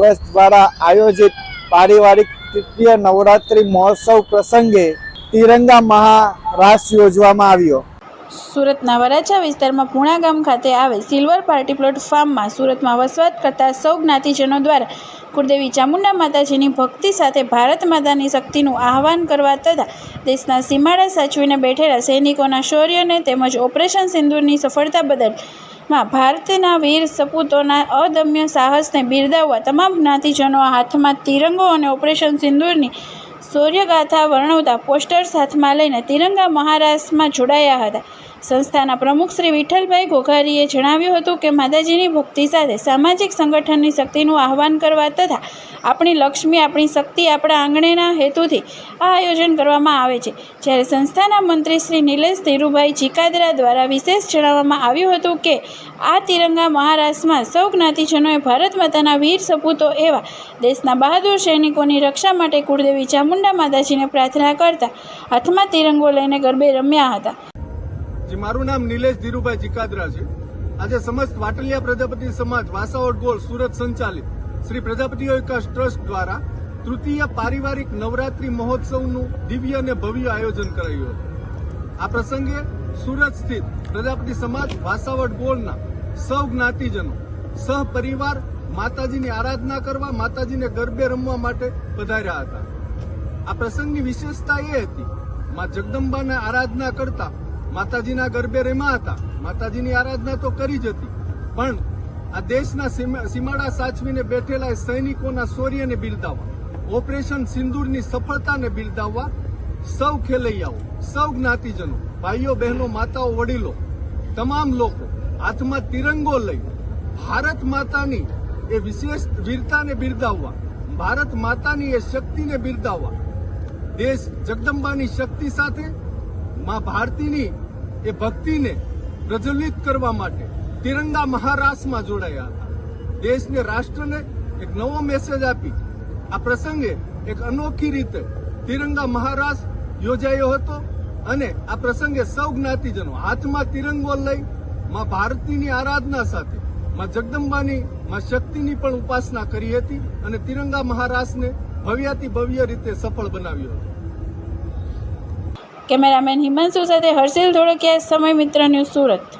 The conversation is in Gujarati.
ટ્રસ્ટ દ્વારા આયોજિત પારિવારિક તૃતીય નવરાત્રિ મહોત્સવ પ્રસંગે તિરંગા મહારાસ યોજવામાં આવ્યો. સુરતના વરાછા વિસ્તારમાં પૂણા ગામ ખાતે આવેલ સિલ્વર પાર્ટી પ્લોટ ફાર્મમાં સુરતમાં વસવાટ કરતા સૌ જ્ઞાતિજનો દ્વારા કુળદેવી ચામુંડા માતાજીની ભક્તિ સાથે ભારત માતાની શક્તિનું આહવાન કરવા તથા દેશના સીમાડા સાચવીને બેઠેલા સૈનિકોના શૌર્યને તેમજ ઓપરેશન સિંદૂરની સફળતા બદલ માં ભારતના વીર સપૂતોના અદમ્ય સાહસને બિરદાવવા તમામ જ્ઞાતિજનો હાથમાં તિરંગો અને ઓપરેશન સિંદૂરની શૌર્યગાથા વર્ણવતા પોસ્ટર્સ હાથમાં લઈને તિરંગા મહારાષ્ટ્રમાં જોડાયા હતા. સંસ્થાના પ્રમુખ શ્રી વિઠ્ઠલભાઈ ઘોઘારીએ જણાવ્યું હતું કે માતાજીની ભક્તિ સાથે સામાજિક સંગઠનની શક્તિનું આહવાન કરવા તથા આપણી લક્ષ્મી, આપણી શક્તિ, આપણા આંગણેના હેતુથી આ આયોજન કરવામાં આવે છે. જ્યારે સંસ્થાના મંત્રી શ્રી નિલેશ ધીરુભાઈ ચિકાદરા દ્વારા વિશેષ જણાવવામાં આવ્યું હતું કે આ તિરંગા મહારાષ્ટ્રમાં સૌ જ્ઞાતિજનોએ ભારત માતાના વીર સપૂતો એવા દેશના બહાદુર સૈનિકોની રક્ષા માટે કુળદેવી ચામુંડા માતાજીને પ્રાર્થના કરતા હાથમાં તિરંગો લઈને ગરબે રમ્યા હતા. જે, મારું નામ નિલેશ ધીરુભાઈ જીકાદરા છે. આજે સમસ્ત વાટલિયા પ્રજાપતિ સમાજ, વાસાવડ ગોળ, સુરત સંચાલિત. શ્રી પ્રજાપતિ વિકાસ ટ્રસ્ટ દ્વારા તૃતીય પારિવારિક નવરાત્રી મહોત્સવનું દિવ્ય અને ભવ્ય આયોજન કરાયું હતું. આ પ્રસંગે સુરત સ્થિત પ્રજાપતિ સમાજ, વાસાવડ ગોળના સૌ જ્ઞાતિજનો, સહપરિવાર માતાજીની આરાધના કરવા, માતાજીને ગરબે રમવા માટે પધાર્યા હતા. આ પ્રસંગની વિશેષતા એ હતી, માં જગદંબાને આરાધના કરતા માતાજીના ગરબે રેમા હતા. માતાજીની આરાધના તો કરી જ હતી. પણ આ દેશના સીમા- સીમાડા સાચવીને બેઠેલા સૈનિકોના શૌર્યને બિરદાવવા, ઓપરેશન સિંદૂરની સફળતાને બિરદાવવા સૌ ખેલૈયાઓ, સૌ જ્ઞાતિજનો, ભાઈઓ, બહેનો, માતાઓ, વડીલો, તમામ લોકો હાથમાં તિરંગો લઈ ભારત માતાની એ વિશેષ વીરતાને બિરદાવવા, ભારત માતાની એ શક્તિને બિરદાવવા, દેશ જગદંબાની શક્તિ સાથે માં ભારતીની એ ભક્તિને પ્રજ્વલિત કરવા માટે તિરંગા મહારાષ્ટ્રમાં જોડાયા હતા. દેશને, રાષ્ટ્રને એક નવો મેસેજ આપી. આ પ્રસંગે એક અનોખી રીતે તિરંગા મહારાષ્ટ્ર યોજાયો હતો અને આ પ્રસંગે સૌ જ્ઞાતિજનો હાથમાં તિરંગો લઈ માં ભારતીની આરાધના સાથે માં જગદંબાની, માં શક્તિની પણ ઉપાસના કરી હતી અને તિરંગા મહારાષ્ટ્રને ભવ્યાતિ ભવ્ય રીતે સફળ બનાવ્યો હતો. કેમેરામેન હિમાંશુ સાથે હર્ષિલ ધોળકિયા સમય મિત્ર ન્યૂઝ સુરત.